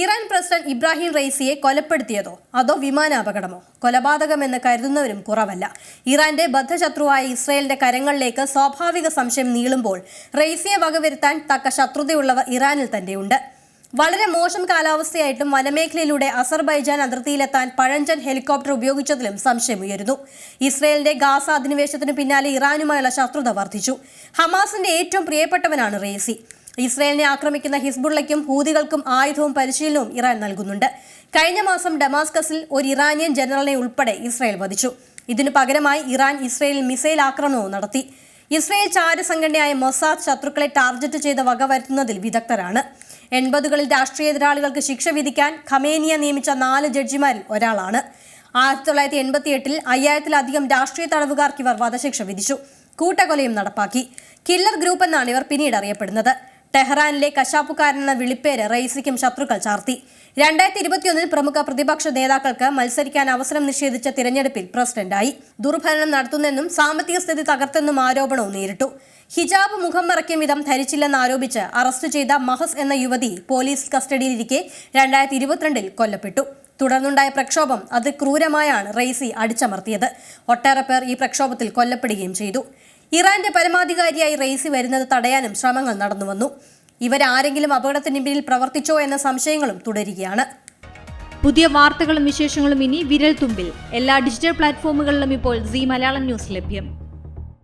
Iran president Ibrahim റൈസിയെ കൊലപ്പെടുത്തിയതോ? അതോ വിമാനാപകടമോ? കൊലപാതകമെന്ന് കരുതുന്നവരും കുറവല്ല. ഇറാന്റെ ബദ്ധശത്രുവായ ഇസ്രയേലിന്റെ കരങ്ങളിലേക്ക് സ്വാഭാവിക സംശയം നീളുമ്പോൾ റൈസിയെ വകവരുത്താൻ തക്ക ശത്രുതയുള്ളവർ ഇറാനിൽ തന്നെയുണ്ട് വളരെ മോശം കാലാവസ്ഥയായിട്ടും വനമേഖലയിലൂടെ അസർബൈജാൻ അതിർത്തിയിലെത്താൻ പഴഞ്ചൻ ഹെലികോപ്റ്റർ ഉപയോഗിച്ചതിലും സംശയമുയരുന്നു ഇസ്രയേലിന്റെ ഗാസ അധിനിവേശത്തിനു പിന്നാലെ ഇറാനുമായുള്ള ശത്രുത വർദ്ധിച്ചു. ഹമാസിന്റെ ഏറ്റവും പ്രിയപ്പെട്ടവനാണ് റേസി ഇസ്രയേലിനെ ആക്രമിക്കുന്ന ഹിസ്ബുള്ളയ്ക്കും ഹൂതികൾക്കും ആയുധവും പരിശീലനവും ഇറാൻ നൽകുന്നുണ്ട്. കഴിഞ്ഞ മാസം ഡമാസ്കസിൽ ഒരു ഇറാനിയൻ ജനറലിനെ ഉൾപ്പെടെ ഇസ്രയേൽ വധിച്ചു. ഇതിനു പകരമായി ഇറാൻ ഇസ്രയേലിൽ മിസൈൽ ആക്രമണവും നടത്തി. ഇസ്രയേൽ ചാരസംഘടനയായ മൊസാദ് ശത്രുക്കളെ ടാർഗറ്റ് ചെയ്ത് വകവരുത്തുന്നതിൽ വിദഗ്ധരാണ്. എൺപതുകളിൽ രാഷ്ട്രീയ എതിരാളികൾക്ക് ശിക്ഷ വിധിക്കാൻ ഖമേനിയ നിയമിച്ച നാല് ജഡ്ജിമാരിൽ ഒരാളാണ്. ആയിരത്തി തൊള്ളായിരത്തി എൺപത്തി എട്ടിൽ അയ്യായിരത്തിലധികം രാഷ്ട്രീയ തടവുകാർക്ക് ഇവർ വധശിക്ഷ വിധിച്ചു. കൂട്ടക്കൊലയും നടപ്പാക്കി. കില്ലർ ഗ്രൂപ്പ് എന്നാണ് ഇവർ പിന്നീട് അറിയപ്പെടുന്നത്. ടെഹ്റാനിലെ കശാപ്പുകാരനെന്ന വിളിപ്പേര് റൈസിക്കും ശത്രുക്കൾ ചാർത്തി. രണ്ടായിരത്തി ഇരുപത്തിയൊന്നിൽ പ്രമുഖ പ്രതിപക്ഷ നേതാക്കൾക്ക് മത്സരിക്കാൻ അവസരം നിഷേധിച്ച തിരഞ്ഞെടുപ്പിൽ പ്രസിഡന്റായി. ദുർഭരണം നടത്തുന്നെന്നും സാമ്പത്തിക സ്ഥിതി തകർത്തെന്നും ആരോപണവും നേരിട്ടു. ഹിജാബ് മുഖം മറയ്ക്കും വിധം ധരിച്ചില്ലെന്ന് ആരോപിച്ച് അറസ്റ്റ് ചെയ്ത മഹസ് എന്ന യുവതി പോലീസ് കസ്റ്റഡിയിലിരിക്കെ രണ്ടായിരത്തി ഇരുപത്തിരണ്ടിൽ കൊല്ലപ്പെട്ടു. തുടർന്നുണ്ടായ പ്രക്ഷോഭം അത് ക്രൂരമായാണ് റെയ്സി അടിച്ചമർത്തിയത്. ഒട്ടേറെ പേർ ഈ പ്രക്ഷോഭത്തിൽ കൊല്ലപ്പെടുകയും ചെയ്തു. ഇറാന്റെ പരമാധികാരിയായി റെയ്സി വരുന്നത് തടയാനും ശ്രമങ്ങൾ നടന്നുവന്നു ഇവരാരെങ്കിലും അപകടത്തിന് പിന്നിൽ പ്രവർത്തിച്ചോ എന്ന സംശയങ്ങളും തുടരുകയാണ്. പുതിയ വാർത്തകളും വിശേഷങ്ങളും ഇനി വിരൽ തുമ്പിൽ എല്ലാ ഡിജിറ്റൽ പ്ലാറ്റ്ഫോമുകളിലും ഇപ്പോൾ സി മലയാളം ന്യൂസ് ലഭ്യം.